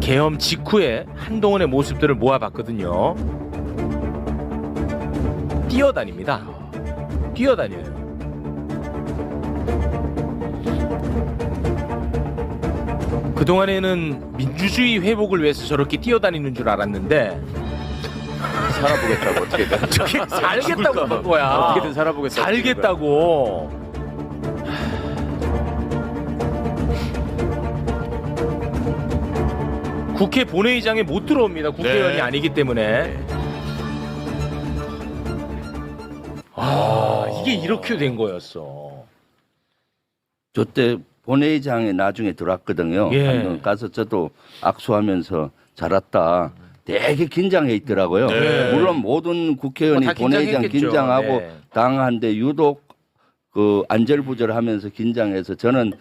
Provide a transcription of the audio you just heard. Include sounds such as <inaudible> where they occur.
계엄 직후에 한동훈의 모습들을 모아봤거든요. 뛰어다닙니다. 뛰어다녀요. 그동안에는 민주주의 회복을 위해서 저렇게 뛰어다니는 줄 알았는데 살아보겠다고 어떻게든 <laughs> 살겠다고 그런 거야. 어떻게든 살아보겠다고 살겠다고. 국회 본회의장에 못 들어옵니다. 국회의원이 네. 아니기 때문에. 아, 이게 이렇게 된 거였어. 저때 본회의장에 나중에 들어왔거든요. 예. 한번 가서 저도 악수하면서 잘 왔다. 되게 긴장해 있더라고요. 네. 물론 모든 국회의원이 뭐 다 본회의장 긴장했겠죠. 긴장하고 네. 당한데 유독 그 안절부절하면서 긴장해서 저는